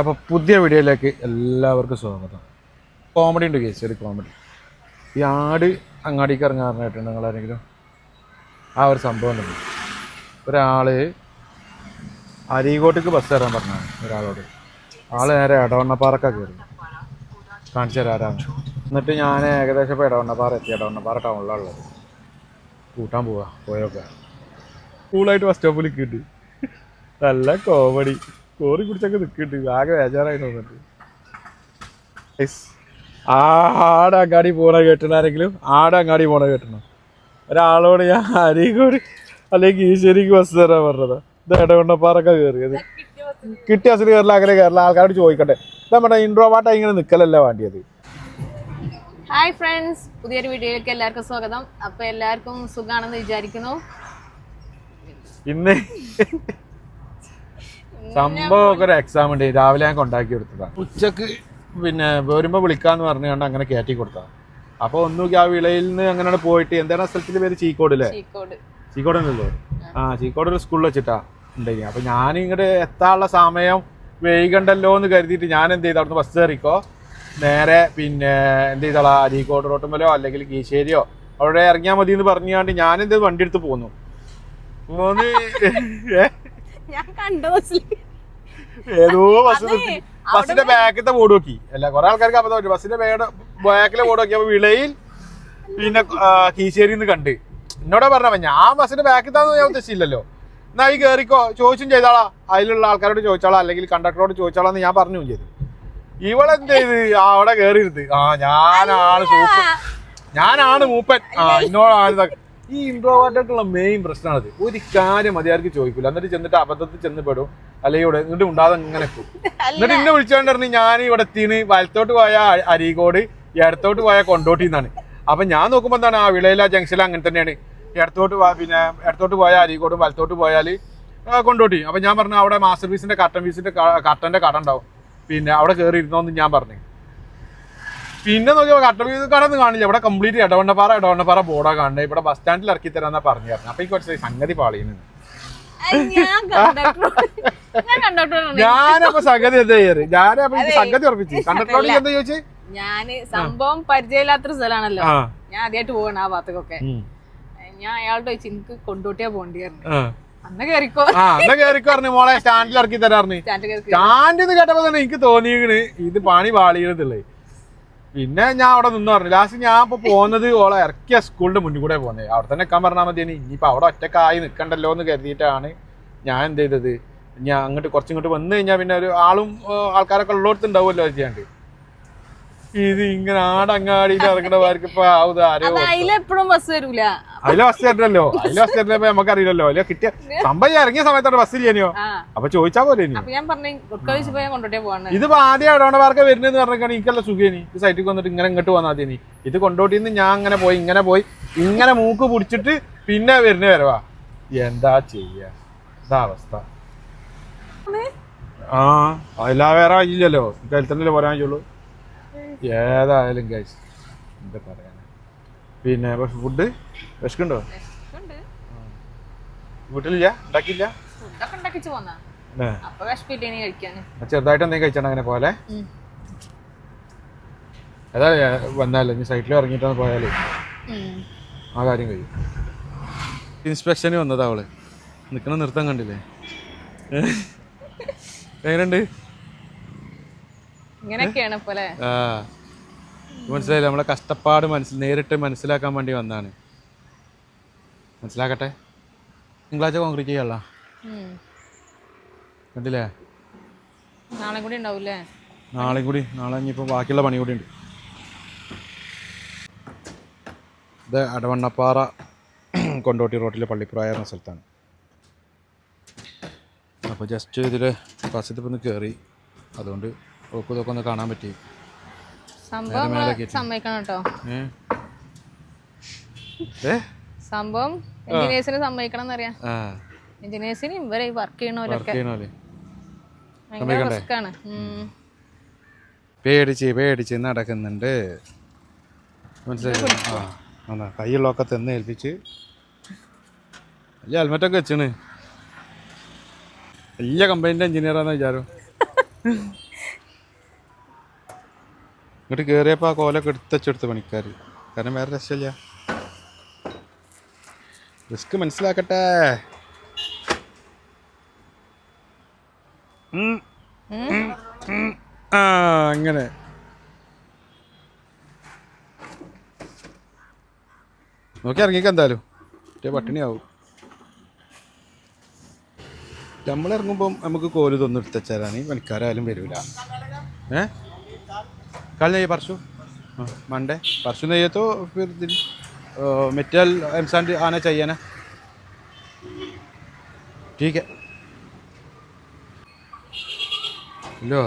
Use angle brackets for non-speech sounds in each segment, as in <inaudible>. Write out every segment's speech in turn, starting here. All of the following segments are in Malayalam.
അപ്പോൾ പുതിയ വീഡിയോയിലേക്ക് എല്ലാവർക്കും സ്വാഗതം. കോമഡി ഉണ്ട് കേസ് ഒരു കോമഡി ഈ ആട് അങ്ങാടിക്ക് ഇറങ്ങാറുണ്ടായിട്ടുണ്ട് നിങ്ങൾ ആരെങ്കിലും ആ ഒരു സംഭവം ഉണ്ട്. ഒരാൾ അരീകോട്ടേക്ക് ബസ് കയറാൻ പറഞ്ഞാണ് ഒരാളോട്. ആൾ നേരെ എടവണ്ണപ്പാറക്ക കയറി കാണിച്ചു തരാറാണ് എന്നിട്ട് ഞാൻ ഏകദേശം ഇപ്പോൾ ഇടവണ്ണപ്പാറ എത്തി. ഇടവണ്ണപ്പാറ ടൗണിലാണ് ഉള്ളത്. കൂട്ടാൻ പോവാ പോയൊക്കെ. കൂളായിട്ട് ബസ് സ്റ്റോപ്പിൽ കിട്ടി. നല്ല കോമഡി കോറി കുടിച്ചൊക്കെ നിൽക്കിട്ട് ആകെ ബേജാറായി തോന്നിട്ട് ആടെ അങ്ങാടി പോണ കേട്ടണ ആരെങ്കിലും? അങ്ങാടി പോണ കേട്ടണം ഒരാളോട് ഞാൻ അരീക്കോട് അല്ലെങ്കിൽ ഈശ്വരിക്ക് ബസ് തരാൻ പറഞ്ഞത്. ഇത് ഇടകൊണ്ടപ്പാറൊക്കെ കയറിയത് കിട്ടിയ ബസ്സിൽ കയറില്ല അങ്ങനെ കയറില്ല ആൾക്കാരോട് ചോദിക്കട്ടെ നമ്മുടെ ഇൻട്രോ പാട്ട ഇങ്ങനെ നിൽക്കലല്ല വേണ്ടിയത്. ഹായ് ഫ്രണ്ട്സ് പുതിയൊരു വീഡിയോയിലേക്ക് എല്ലാവർക്കും സ്വാഗതം. അപ്പൊ എല്ലാവർക്കും സുഖാണെന്ന് വിചാരിക്കുന്നു. ഇന്ന് സംഭവമൊക്കെ ഒരു എക്സാം ഉണ്ട്. രാവിലെ ഞാൻ കൊണ്ടാക്കി കൊടുത്തതാണ്. ഉച്ചയ്ക്ക് പിന്നെ വരുമ്പോ വിളിക്കാന്ന് പറഞ്ഞുകൊണ്ട് അങ്ങനെ കയറ്റി കൊടുത്തതാണ് അപ്പൊ ഒന്നുകിൽ ആ വിളയിൽ നിന്ന് അങ്ങനെ പോയിട്ട് എന്താണ് ആ സ്ഥലത്തിന്റെ പേര്? ചീക്കോട് അല്ലേ? ചീക്കോട്. ചീക്കോട് തന്നെയല്ലേ ആ. ചീക്കോട് ഒരു സ്കൂളിൽ വെച്ചിട്ടാ ഉണ്ടെങ്കിൽ. അപ്പൊ ഞാൻ ഇങ്ങോട്ട് എത്താനുള്ള സമയം വൈകണ്ടല്ലോ എന്ന് കരുതിയിട്ട് ഞാൻ എന്ത് ചെയ്തു? അവിടുന്ന് ബസ് കയറിക്കോ. നേരെ പിന്നെ എന്ത് ചെയ്താളാ? അരീക്കോട് റോട്ടുമ്പലോ അല്ലെങ്കിൽ കീശേരിയോ അവിടെ ഇറങ്ങിയാൽ മതി എന്ന് പറഞ്ഞാണ്ട് ഞാൻ എന്ത് വണ്ടി എടുത്ത് പോന്നു. പോന്ന് ഏ? ഞാൻ കണ്ടു ഏതോ ബസ് ബസ്സിന്റെ ബാക്കിലത്തെ ബോർഡ് നോക്കി. അല്ല കുറെ ആൾക്കാർക്ക് അബദ്ധം പറ്റും ബസ്സിന്റെ ബാക്കിലെ ബോർഡ് നോക്കി അപ്പൊ വിളയിൽ പിന്നെ കീശേരി നിന്ന് കണ്ട്. എന്നോടാ പറഞ്ഞ ഞാൻ ബസ്സിന്റെ ബാക്കിത്താന്ന് ഞാൻ ഉദ്ദേശിച്ചില്ലല്ലോ. എന്നാ ഈ കയറിക്കോ ചോദിച്ചും ചെയ്താളാ. അതിലുള്ള ആൾക്കാരോട് ചോദിച്ചാളാ. അല്ലെങ്കിൽ കണ്ടക്ടറോട് ചോദിച്ചാളാന്ന് ഞാൻ പറഞ്ഞു ചെയ്തു. ഇവളെന്ത് ചെയ്ത്? അവിടെ കേറിയിരുത് ആ ഞാനാണ് സൂപ്പർ. ഞാനാണ് മൂപ്പൻ. ആ ഇന്നോടാണ്. ഈ ഇൻട്രോവേർട്ടായിട്ടുള്ള മെയിൻ പ്രശ്നമാണത്. ഒരു കാര്യം മതിയാർക്ക് ചോദിക്കില്ല എന്നിട്ട് ചെന്നിട്ട് അബദ്ധത്തിൽ ചെന്ന് പെടും അല്ലെങ്കിൽ ഇവിടെ എന്നിട്ട് ഉണ്ടാതെ ഇങ്ങനെ പോകും. എന്നിട്ട് ഇന്നെ വിളിച്ചോണ്ടിരുന്നു ഞാൻ ഇവിടെ എത്തിന് വലത്തോട്ട് പോയ അരീകോട് ഇടത്തോട്ട് പോയ കൊണ്ടോട്ടി എന്നാണ്. അപ്പൊ ഞാൻ നോക്കുമ്പോ എന്താണ് ആ വിളയില ജംഗ്ഷനിൽ അങ്ങനെ തന്നെയാണ്. ഇടത്തോട്ട് പിന്നെ ഇടത്തോട്ട് പോയ അരീകോട് വലത്തോട്ട് പോയാൽ കൊണ്ടോട്ടി. അപ്പൊ ഞാൻ പറഞ്ഞു അവിടെ മാസ്റ്റർ പീസിന്റെ കട്ടൻ പീസിന്റെ കട്ടന്റെ കട ഉണ്ടാവും. പിന്നെ അവിടെ കയറി ഇരുന്നോന്ന് ഞാൻ പറഞ്ഞു. പിന്നെ നോക്കിയപ്പോ കട്ടൻ കടന്ന് കട കാണില്ല. ഇവിടെ കംപ്ലീറ്റ് ഇടവണ്ണപ്പാറ ഇടവണ്ണപ്പാറ ബോർഡാ കാണുന്നത്. ഇവിടെ ബസ് സ്റ്റാൻഡിൽ ഇറക്കി തരാന്നാ പറഞ്ഞു തരണം അപ്പൊ കുറച്ച് സംഗതി പാളിയുന്നു ഞാനപ്പോ സംഗതി എന്താ ചെയ്യാറ് ഞാനപ്പോ സംഗതി ഉറപ്പിച്ചു. കണ്ടക്ടറോട് എന്താ ചോദിച്ചു? ഞാൻ സംഭവം പരിചയമില്ലാത്തൊരു സ്ഥലമാണല്ലോ ഞാൻ ആദ്യമായിട്ട് പോവാണ് ആ ഭാഗത്തൊക്കെ. ഞാൻ അയാളോട് ചോദിച്ചു എനിക്ക് കൊണ്ടോട്ടിയാ പോണ്ടിയായിരുന്നു ആ. അന്ന് കേറിക്കോ. ആ കേറിക്കോ പറഞ്ഞു. മോളെ സ്റ്റാൻഡിൽ ഇറക്കി തരാറിന് സ്റ്റാൻഡിൽ കേട്ടപ്പോ തന്നെ എനിക്ക് തോന്നിയത് ഇത് പണി പാളിയതുള്ളേ പിന്നെ ഞാൻ അവിടെ നിന്ന് പറഞ്ഞു ലാസ്റ്റ് ഞാൻ ഇപ്പൊ പോകുന്നത് ഓളെ ഇറക്കിയ സ്കൂളിന്റെ മുന്നിൽ കൂടെ പോകുന്നത് അവിടെ തന്നെ നിൽക്കാൻ പറഞ്ഞാൽ മതി ഇനിയിപ്പോ അവിടെ ഒറ്റക്കായി നിൽക്കണ്ടല്ലോ എന്ന് കരുതിയിട്ടാണ് ഞാൻ എന്ത് ചെയ്തത്. ഞാൻ അങ്ങോട്ട് കുറച്ചിങ്ങോട്ട് വന്നു കഴിഞ്ഞാൽ പിന്നെ ഒരു ആളും ആൾക്കാരൊക്കെ ഉള്ളോടത്ത് ഉണ്ടാവുമല്ലോ ചെയ്യാണ്ട് ഇത് ഇങ്ങനെ ആടങ്ങാടിയിൽ ഇറങ്ങണമാർക്ക് ഇപ്പൊ ആവുന്നത് ആരോ അത് അതിലെപ്പോഴും ബസ് വരൂല. അതിലെ ബസ് തരണല്ലോ അതിലെ ബസ് കയറ്റിലപ്പോ നമുക്ക് അറിയില്ലല്ലോ അല്ലെ കിട്ടിയ സംഭവം ഇറങ്ങിയ സമയത്താണ് ബസ് ഇല്ലയോ ആ. അപ്പൊ ചോദിച്ചാ പോലെ ഇതിപ്പോ ആദ്യം അടവണമാർക്ക് വരുന്നതെന്ന് പറഞ്ഞാൽ എനിക്കല്ല സുഖേനി. ഈ സൈറ്റിൽ വന്നിട്ട് ഇങ്ങനെ ഇങ്ങോട്ട് വന്നാൽ മതി ഇത് കൊണ്ടോട്ടിന്ന് ഞാൻ അങ്ങനെ പോയി ഇങ്ങനെ പോയി ഇങ്ങനെ മൂക്ക് പിടിച്ചിട്ട് പിന്നെ വരുന്ന വരവാ എന്താ ചെയ്യാ? ഇതാ അവസ്ഥ. ആ അതിലാ വേറെ ആയില്ലല്ലോ. ഇതിൽ പറയാൻ പറ്റുള്ളൂ ഏതായാലും കഴിച്ച് എന്താ പറയാനാ? പിന്നെ ഫുഡ് വിശക്കുണ്ടോ. വീട്ടിലില്ല? ഉണ്ടാക്കിയില്ല? ചെറുതായിട്ട് എന്തെങ്കിലും കഴിച്ചാണ് അങ്ങനെ പോലെ അതാ വന്നാലേ ഇനി സൈറ്റിൽ ഇറങ്ങിയിട്ടാണ് പോയാലേ. ആ കാര്യം കഴിയും. ഇൻസ്പെക്ഷന് വന്നതാ അവൾ. നിൽക്കണ നൃത്തം കണ്ടില്ലേ? എങ്ങനെയുണ്ട്? ഇങ്ങനെയൊക്കെയാണ് പോലെ. ആ. മനസ്സിലായില്ല? നമ്മളെ കഷ്ടപ്പാട് മനസ്സിൽ നേരിട്ട് മനസ്സിലാക്കാൻ വേണ്ടി വന്നാണ്. മനസ്സിലാക്കട്ടെ? തിങ്കളാഴ്ച കോൺക്രീറ്റ് ചെയ്യാനുള്ള കണ്ടില്ലേ? നാളെ കൂടി ഉണ്ടാവൂലേ നാളെയും കൂടി നാളെ ഇനിയിപ്പോൾ ബാക്കിയുള്ള പണി കൂടി ഉണ്ട്. ഇത് അടവണ്ണപ്പാറ <clears throat> കൊണ്ടോട്ടി റോട്ടിലെ പള്ളിപ്പുറായ എന്ന സ്ഥലത്താണ്. അപ്പോൾ ജസ്റ്റ് ഇതിൽ ബസ്സിൽ ഒന്ന് കയറി അതുകൊണ്ട് ഒക്കെ ഇതൊക്കെ ഒന്ന് കാണാൻ പറ്റി. സംഭവം. സമ്മതിക്കണം കേട്ടോ. സംഭവം എഞ്ചിനീയേഴ്സിന് സമ്മതിക്കണം എന്നറിയാം. എഞ്ചിനീയേഴ്സിന് ഇവരെ വർക്ക് ചെയ്യണോലൊക്കെ ഭയങ്കര റിസ്ക്കാണ് പേടിച്ച് പേടിച്ച് നടക്കുന്നുണ്ട്. മനസ്സിലായി? ആ കൈയുള്ളതൊക്കെ തെന്ന് ഏൽപ്പിച്ച്. വലിയ ഹെൽമെറ്റൊക്കെ വെച്ചാണ്. വലിയ കമ്പനീന്റെ എഞ്ചിനീയറാന്ന് വിചാരം. <laughs> ഇങ്ങോട്ട് കയറിയപ്പോൾ ആ കോലൊക്കെ എടുത്തച്ചെടുത്ത് പണിക്കാർ കാരണം വേറെ രക്ഷമില്ല റിസ്ക് മനസ്സിലാക്കട്ടെ. ആ അങ്ങനെ. നോക്കി ഇറങ്ങിക്കാം എന്തായാലും. പട്ടിണിയാവും. നമ്മൾ ഇറങ്ങുമ്പം നമുക്ക് കോൽ തൊന്നും എടുത്തച്ചാലാണ് പണിക്കാരായാലും വരൂല. ഏ? कल नहीं परसों मंडे परसों नहीं है तो फिर दिन मेटल एमसान आना चाहिए ना ठीक है लो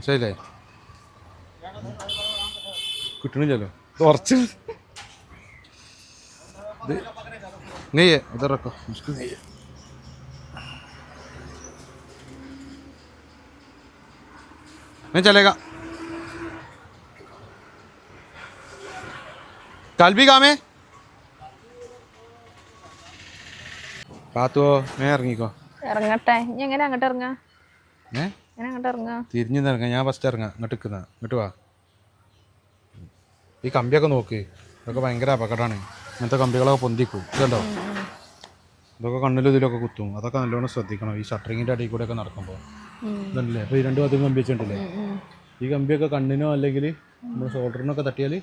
सही ले कुटने चलो तो और अच्छे नहीं है उधर रखो मुश्किल नहीं है नहीं चलेगा कल भी काम है പാത്തുവോ ഞാൻ ഇറങ്ങിക്കോ ഇറങ്ങട്ടെ ഇനി എങ്ങനെ അങ്ങോട്ട് ഇറങ്ങാ ഏ എങ്ങനെ അങ്ങോട്ട് ഇറങ്ങാ തിരിഞ്ഞു ഇറങ്ങാം ഞാൻ ഫസ്റ്റ് ഇറങ്ങാം ഇങ്ങോട്ട് നിൽക്കുന്ന ഇങ്ങോട്ട് വാ ഈ കമ്പിയൊക്കെ നോക്ക് ഇതൊക്കെ ഭയങ്കര അപകടമാണ് ഇങ്ങനത്തെ കമ്പികളൊക്കെ പൊന്തിക്കും ഇതുണ്ടോ ഇതൊക്കെ കണ്ണിലും ഇതിലൊക്കെ കുത്തും അതൊക്കെ നല്ലോണം ശ്രദ്ധിക്കണം ഈ ഷട്ടറിങ്ങിൻ്റെ അടിയിൽ കൂടെ ഒക്കെ നടക്കുമ്പോൾ ഇതുണ്ടല്ലേ? അപ്പോൾ ഈ രണ്ട് ഭാഗത്തും കമ്പി വെച്ചിട്ടുണ്ടല്ലേ? ഈ കമ്പിയൊക്കെ കണ്ണിനോ അല്ലെങ്കിൽ നമ്മുടെ ഷോൾഡറിനൊക്കെ തട്ടിയാൽ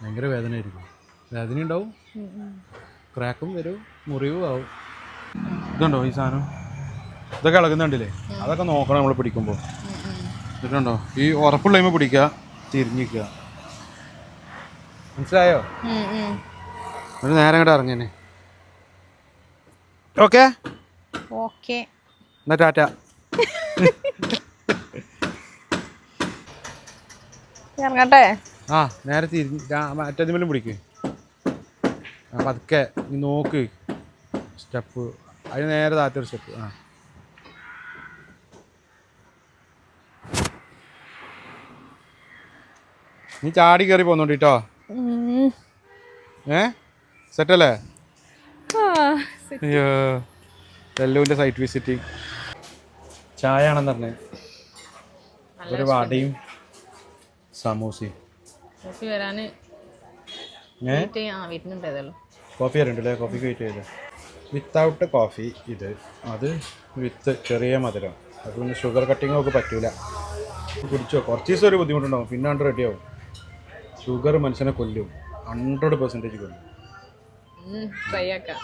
ഭയങ്കര വേദനയായിരിക്കും. വേദന ഉണ്ടാവും. ക്രാക്കും വരും മുറിവും ആവും. ഇതുണ്ടോ ഈ സാധനം? ഇതൊക്കെ ഇളകുന്നുണ്ടല്ലേ അതൊക്കെ നോക്കണം നമ്മൾ പിടിക്കുമ്പോൾ ഇതുണ്ടോ? ഈ ഉറപ്പുള്ളതിമ പിടിക്കുക തിരിഞ്ഞിക്കുക. മനസ്സിലായോ? ഒരു നേരം കൂടെ ഇറങ്ങിയനെ ഓക്കെ? ഓക്കെ. എന്നാ ടാറ്റ. ഇറങ്ങട്ടെ? ആ നേരെ തിരിഞ്ഞ് മറ്റേതിമേലും പിടിക്ക്. ആ പതുക്കെ നീ നോക്ക്. സ്റ്റെപ്പ്. അതിന് നേരെ താത്തൊരു സ്റ്റെപ്പ്. ആ. നീ ചാടി കയറി പോന്നോണ്ടിട്ടോ കേട്ടോ ഏ? സെറ്റല്ലേ? ആ, അയ്യോ. ടെല്ലുവിന്റെ സൈറ്റ് വിസിറ്റിംഗ് ചായ ആണെന്ന് പറഞ്ഞത് ഒരു വടയും സമൂസയും. കോഫി വരുന്നുണ്ട് ഏതായാലും. കോഫി വരണ്ടല്ലേ? കോഫിക്ക് വെയിറ്റ് ചെയ്ത് വിത്തൗട്ട് കോഫി ഇത്. അത് വിത്ത് ചെറിയ മധുരം. അത് പിന്നെ ഷുഗർ കട്ടിങ്ങും ഒക്കെ പറ്റൂല. കുടിച്ചോ? കുറച്ച് ദിവസം ഒരു ബുദ്ധിമുട്ടുണ്ടാവും. പിന്നെ റെഡി റെഡിയാവും ഷുഗർ മനുഷ്യനെ കൊല്ലും. ഹൺഡ്രഡ് പെർസെന്റേജ് കൊല്ലും. ട്രൈ ആക്കാം.